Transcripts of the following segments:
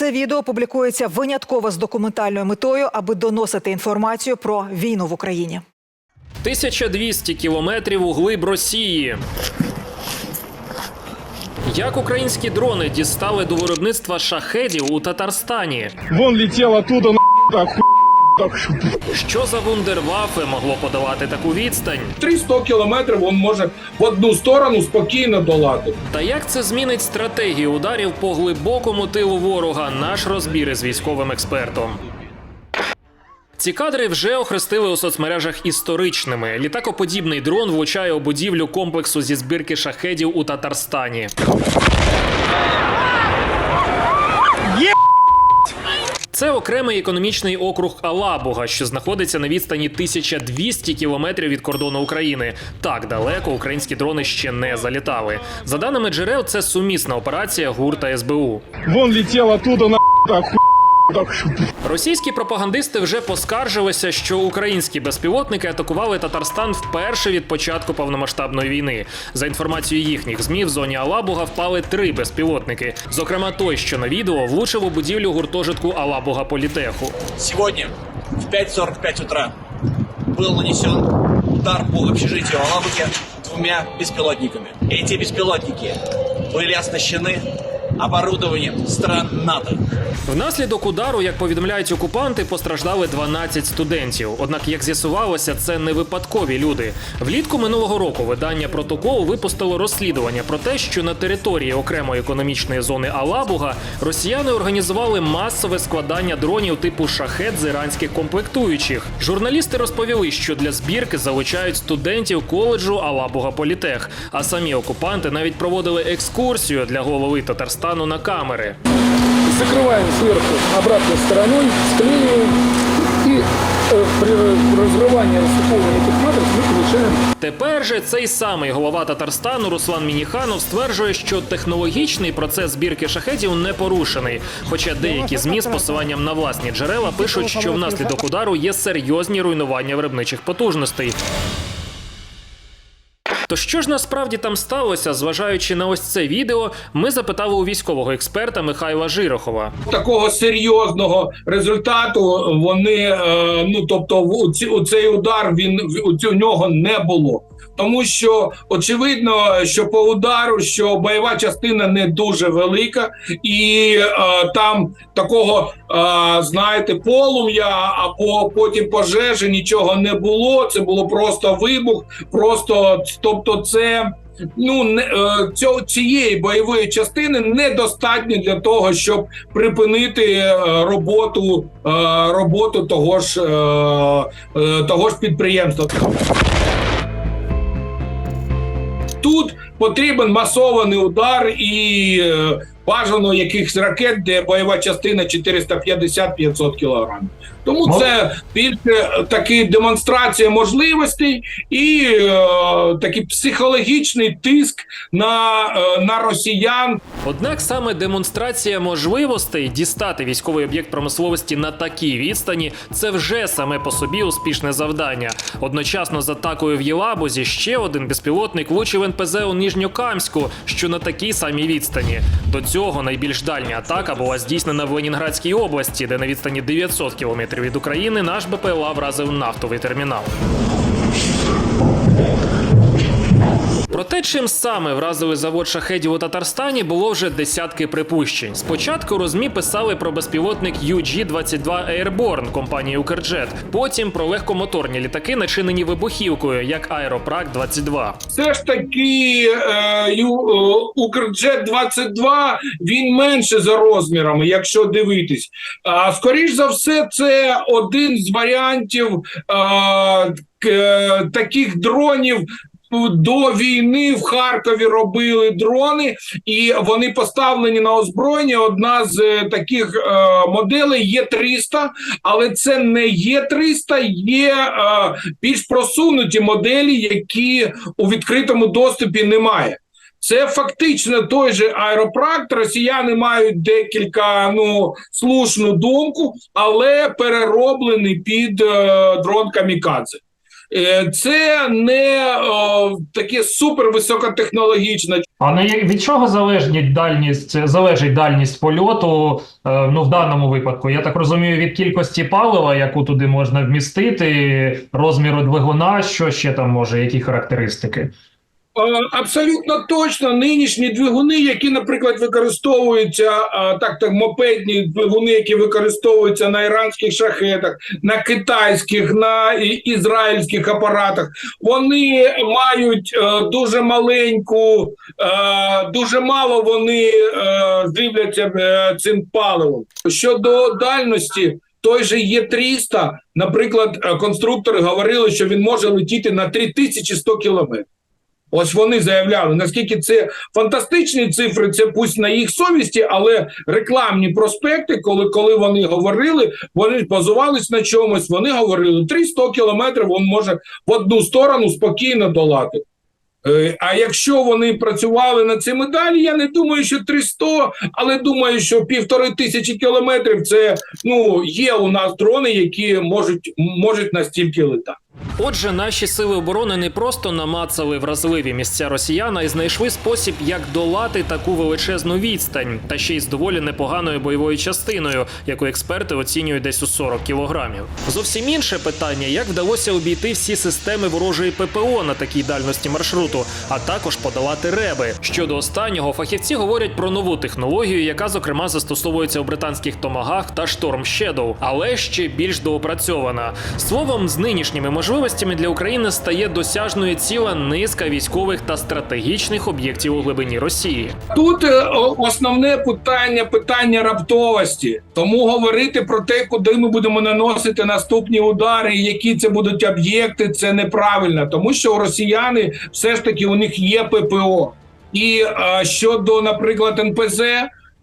Це відео публікується винятково з документальною метою, аби доносити інформацію про війну в Україні. 1200 кілометрів у глиб Росії. Як українські дрони дістали до виробництва шахедів у Татарстані? Вон літіла оттуда на так шу- Що за вундервафи могло подолати таку відстань? 300 кілометрів він може в одну сторону спокійно долати. Та як це змінить стратегію ударів по глибокому тилу ворога? Наш розбір із військовим експертом. Ці кадри вже охрестили у соцмережах історичними. Літакоподібний дрон влучає у будівлю комплексу зі збірки шахедів у Татарстані. Це окремий економічний округ Алабуга, що знаходиться на відстані 1200 кілометрів від кордону України. Так далеко українські дрони ще не залітали. За даними джерел, це сумісна операція гурта СБУ. Вон літіла оттуда на Російські пропагандисти вже поскаржилися, що українські безпілотники атакували Татарстан вперше від початку повномасштабної війни. За інформацією їхніх змі, в зоні Алабуга впали три безпілотники. Зокрема, той, що на відео влучив у будівлю гуртожитку Алабуга Політеху. Сегодня в 5.45 утра был нанесен удар по общежитию Алабуге двумя беспилотниками. Эти беспилотники были оснащены оборудованием стран НАТО. Внаслідок удару, як повідомляють окупанти, постраждали 12 студентів. Однак, як з'ясувалося, це не випадкові люди. Влітку минулого року видання протокол випустило розслідування про те, що на території окремої економічної зони Алабуга росіяни організували масове складання дронів типу шахет з іранських комплектуючих. Журналісти розповіли, що для збірки залучають студентів коледжу Алабуга Політех. А самі окупанти навіть проводили екскурсію для голови Татарстану на камери. закрываем сверху обратной стороной, склеиваем и э, при разрывании расшифровывания этих матриц мы получаем Тепер же цей самий голова Татарстану Руслан Мініханов стверджує, що технологічний процес збірки шахетів не порушений. Хоча деякі змі з посиланням на власні джерела пишуть, що внаслідок удару є серйозні руйнування виробничих потужностей. То що ж насправді там сталося, зважаючи на ось це відео, ми запитали у військового експерта Михайла Жирохова. Такого серйозного результату вони е, ну тобто у цей удар він у у нього не було. Тому що очевидно, що по удару, що бойова частина не дуже велика, і е, там такого, е, знаєте, полум'я або потім пожежі нічого не було. Це було просто вибух, просто тобто, це ну не е, цього цієї бойової частини недостатньо для того, щоб припинити е, роботу е, роботу того ж того ж підприємства. Тут потрібен масований удар і е, бажано якихось ракет, де бойова частина 450-500 кілограмів. Тому це більше таки демонстрація можливостей і е, такий психологічний тиск на, е, на росіян, Однак саме демонстрація можливостей дістати військовий об'єкт промисловості на такій відстані це вже саме по собі успішне завдання. Одночасно з атакою в Єлабузі ще один безпілотник влучив НПЗ у Ніжньокамську, що на такій самій відстані. До цього найбільш дальня атака була здійснена в Ленінградській області, де на відстані 900 кілометрів від України наш БПЛА вразив нафтовий термінал. Про те, чим саме вразили завод шахедів у Татарстані, було вже десятки припущень. Спочатку розмі писали про безпілотник UG-22 Airborne компанії Укрджет, потім про легкомоторні літаки, начинені вибухівкою, як Аеропрак 22 все ж таки е, е, Укрджет 22 він менше за розмірами, якщо дивитись. А скоріш за все, це один з варіантів е, таких дронів. До війни в Харкові робили дрони, і вони поставлені на озброєння. Одна з е, таких е, моделей є 300, але це не є 300, є е, більш просунуті моделі, які у відкритому доступі немає. Це фактично той же аеропракт. Росіяни мають декілька ну слушну думку, але перероблений під е, дрон камікадзе. Е, Це не о, таке супер високотехнологічне. А на від чого залежить дальність, залежить дальність польоту, е, ну в даному випадку? Я так розумію, від кількості палива, яку туди можна вмістити, розміру двигуна, що ще там може, які характеристики? Е, Абсолютно точно нинішні двигуни, які, наприклад, використовуються е, так, так мопедні двигуни, які використовуються на іранських шахетах, на китайських, на ізраїльських апаратах, вони мають е, дуже маленьку, дуже мало вони живляться е, цим паливом. Щодо дальності. Той же Є-300, наприклад, е, конструктори говорили, що він може летіти на 3100 кілометрів. Ось вони заявляли, наскільки це фантастичні цифри, це пусть на їх совісті, але рекламні проспекти, коли, коли вони говорили, вони базувались на чомусь. Вони говорили 300 кілометрів він може в одну сторону спокійно долати. Е, А якщо вони працювали над цими далі, я не думаю, що 300, але думаю, що півтори тисячі кілометрів це ну є у нас дрони, які можуть можуть настільки летати. Отже, наші сили оборони не просто намацали вразливі місця росіян, а й знайшли спосіб, як долати таку величезну відстань, та ще й з доволі непоганою бойовою частиною, яку експерти оцінюють десь у 40 кілограмів. Зовсім інше питання: як вдалося обійти всі системи ворожої ППО на такій дальності маршруту, а також подолати реби. Щодо останнього, фахівці говорять про нову технологію, яка зокрема застосовується у британських томагах та Storm Shadow, але ще більш доопрацьована. Словом, з нинішніми можливостями для України стає досяжною ціла низка військових та стратегічних об'єктів у глибині Росії. Тут е, основне питання питання раптовості. Тому говорити про те, куди ми будемо наносити наступні удари, які це будуть об'єкти, це неправильно, тому що росіяни все ж таки у них є ППО. І е, щодо, наприклад, НПЗ.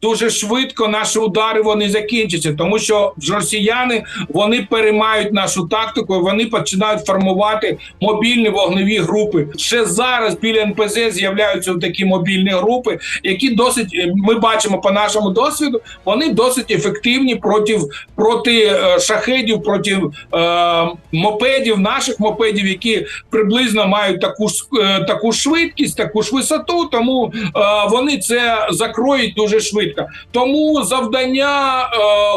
Дуже швидко наші удари вони закінчаться, тому що росіяни вони переймають нашу тактику, вони починають формувати мобільні вогневі групи. Ще зараз біля НПЗ з'являються такі мобільні групи, які досить е, ми бачимо по нашому досвіду. Вони досить ефективні проти, проти е, шахедів, проти е, мопедів, наших мопедів, які приблизно мають таку ж е, таку швидкість, таку ж висоту. Тому е, вони це закроють дуже швидко. Тому завдання е,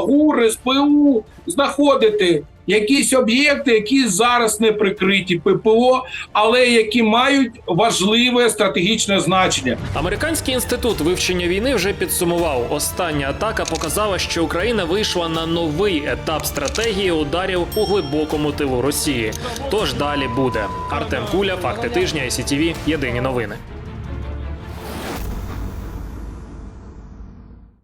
ГУР, СПУ знаходити якісь об'єкти, які зараз не прикриті ППО, але які мають важливе стратегічне значення. Американський інститут вивчення війни вже підсумував. Остання атака показала, що Україна вийшла на новий етап стратегії ударів у глибокому тилу Росії. Тож далі буде. Артем Куля, факти тижня, ICTV, Єдині новини.